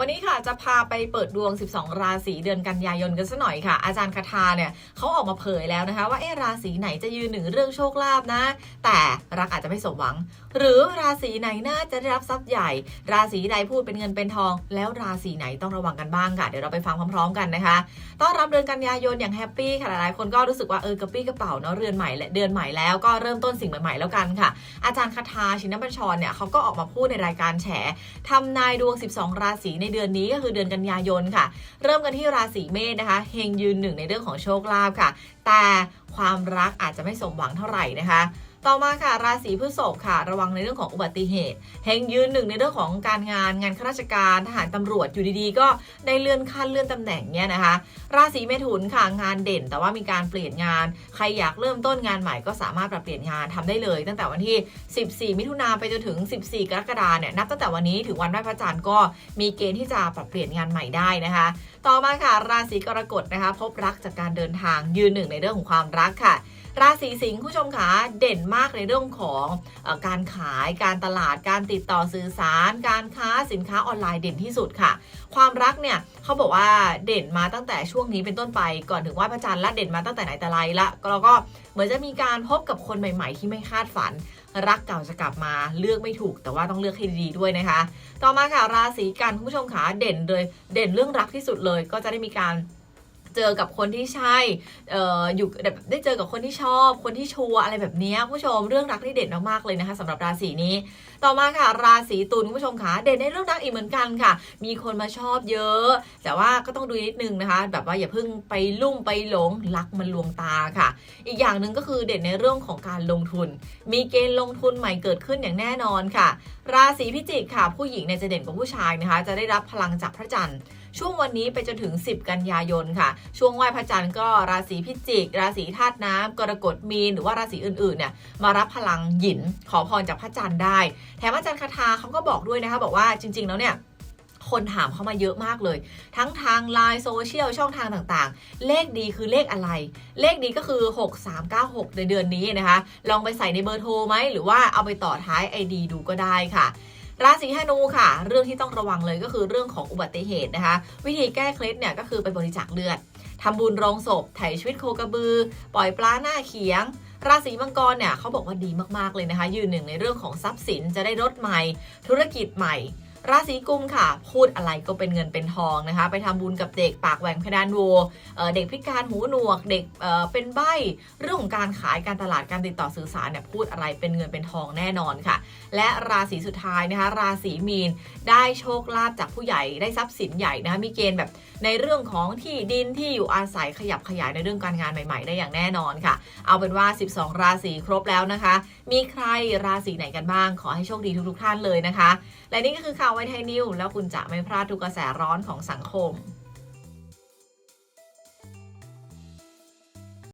วันนี้ค่ะจะพาไปเปิดดวง 12 ราศีเดือนกันยายนกันสักหน่อยค่ะ อาจารย์คาทาเนี่ยเขาออกมาเผยแล้วนะคะ ว่าเอะราศีไหนจะยืนหนึ่งเรื่องโชคลาภนะ แต่รักอาจจะไม่สมหวัง หรือราศีไหนน่าจะได้รับทรัพย์ใหญ่ ราศีใดพูดเป็นเงินเป็นทอง แล้วราศีไหนต้องระวังกันบ้างค่ะเดี๋ยวเราไปฟังพร้อม ๆ กันนะคะต้อนรับเดือนกันยายนอย่างแฮปปี้ค่ะหลายๆคนก็รู้สึกว่าเออกระปี้กระเป๋าเนาะเรือนใหม่และเดือนใหม่แล้วก็เริ่มต้นสิ่งใหม่ๆแล้วกันค่ะ อาจารย์คาทาชินบัญชรเนี่ยเขาก็ออกมาพูดในรายการแฉทำนายดวง 12 ราศีในเดือนนี้ก็คือเดือนกันยายนค่ะ เริ่มกันที่ราศีเมษนะคะเฮงยืนหนึ่งในเรื่องของโชคลาภค่ะ แต่ความรักอาจจะไม่สมหวังเท่าไหร่นะคะ ต่อมาค่ะราศีพฤษภค่ะ ระวังในเรื่องของอุบัติเหตุเฮงยืนหนึ่งในเรื่องของการงานงานข้าราชการทหารตำรวจอยู่ดีๆ ก็ได้เลื่อนขั้นเลื่อนตำแหน่งเนี่ยนะคะ ราศีเมถุนค่ะงานเด่น แต่ว่ามีการเปลี่ยนงาน ใครอยากเริ่มต้นงานใหม่ก็สามารถปรับเปลี่ยนงานทำได้เลย ตั้งแต่วันที่ 14 มิถุนาไปจนถึง 14 กรกฎาเนี่ยนับตั้งแต่วันนี้ถึงวันไหว้พระจันทร์ก็มีเกณฑ์ที่จะปรับเปลี่ยนงานใหม่ได้นะคะ ต่อมาค่ะราศีกรกฎนะคะ พบรักจากการเดินทางยืนหนึ่งในเรื่องของความรักค่ะ ราศีสิงห์ผู้ชมคะเด่นมากในเรื่องของอการขายการตลาดการติดต่อสื่อสาร การค้าสินค้าออนไลน์เด่นที่สุดค่ะ ความรักเนี่ยเขาบอกว่าเด่นมาตั้งแต่ช่วงนี้เป็นต้นไป ก่อนถึงไหว้พระจันทร์และเด่นมาตั้งแต่ไหนแต่ไรละแล้วก็เหมือนจะมีการพบกับคนใหม่ๆ ที่ไม่คาดฝันรักเก่าจะกลับมาเลือกไม่ถูก แต่ว่าต้องเลือกให้ดีด้วยนะคะ ต่อมาค่ะราศีกันคุณผู้ชมขาเด่นเลย เด่นเรื่องรักที่สุดเลย ก็จะได้มีการ เจอกับคนที่ใช่เอ่ออยู่แบบได้เจอกับคนที่ชอบ คนที่ชัวร์อะไรแบบนี้ผู้ชมเรื่องรักที่เด่นมากๆเลยนะคะสำหรับราศีนี้ ต่อมาค่ะ ราศีตุลคุณผู้ชมคะเด่นในเรื่องรักอีกเหมือนกันค่ะ มีคนมาชอบเยอะ แต่ว่าก็ต้องดูนิดนึงนะคะ แบบว่าอย่าเพิ่งไปลุ่มไปหลงรักมันลวงตาค่ะ อีกอย่างหนึ่งก็คือเด่นในเรื่องของการลงทุน มีเกณฑ์ลงทุนใหม่เกิดขึ้นอย่างแน่นอนค่ะ ราศีพิจิกค่ะ ผู้หญิงเนี่ยจะเด่นกว่าผู้ชายนะคะ จะได้รับพลังจากพระจันทร์ ช่วงวันนี้ไปจนถึง 10 กันยายนค่ะ ช่วงไหว้พระจันทร์ก็ราศีพิจิก ราศีธาตุน้ำกรกฎมีน หรือว่าราศีอื่นๆเนี่ยมารับพลังหยินขอพรจากพระจันทร์ได้ แถมอาจารย์คาทาเขาก็บอกด้วยนะคะ บอกว่าจริง ๆ แล้วเนี่ยคนถามเข้ามาเยอะมากเลย ทั้งทางไลน์โซเชียลช่องทางต่างๆ เลขดีคือเลขอะไร เลขดีก็คือ 6396 ในเดือนนี้นะคะ ลองไปใส่ในเบอร์โทรไหม หรือว่าเอาไปต่อท้าย ID ดูก็ได้ค่ะ ราศีธนูค่ะ เรื่องที่ต้องระวังเลยก็คือเรื่องของอุบัติเหตุนะคะ วิธีแก้เคล็ดเนี่ยก็คือไปบริจาคเลือดทำบุญโรงศพไถ่ชีวิตโคกระบือ ปล่อยปลาหน้าเขียง ราศีมังกรเนี่ยเขาบอกว่าดีมากๆเลยนะคะ ยืนหนึ่งในเรื่องของทรัพย์สินจะได้รถใหม่ ธุรกิจใหม่ ราศีกุมค่ะ พูดอะไรก็เป็นเงินเป็นทองนะคะ ไปทำบุญกับเด็กปากแหว่งเพดานโวเเด็กพิการหูหนวก เด็กเเป็นใบเรื่องของการขายการตลาดการติดต่อสื่อสารเนี่ยพูดอะไรเป็นเงินเป็นทองแน่นอนค่ะ และราศีสุดท้ายนะคะ ราศีมีนได้โชคลาภจากผู้ใหญ่ได้ทรัพย์สินใหญ่นะคะมีเกณฑ์แบบในเรื่องของที่ดินที่อยู่อาศัยขยับขยายในเรื่องการงานใหม่ๆ ได้อย่างแน่นอนค่ะ เอาเป็นว่า 12 ราศีครบแล้วนะคะ มีใครราศีไหนกันบ้างขอให้โชคดีทุกๆท่านเลยนะคะ และนี่ก็คือข่าวไวไทยนิวแล้วคุณจะไม่พลาดทุกกระแสร้อนของสังคม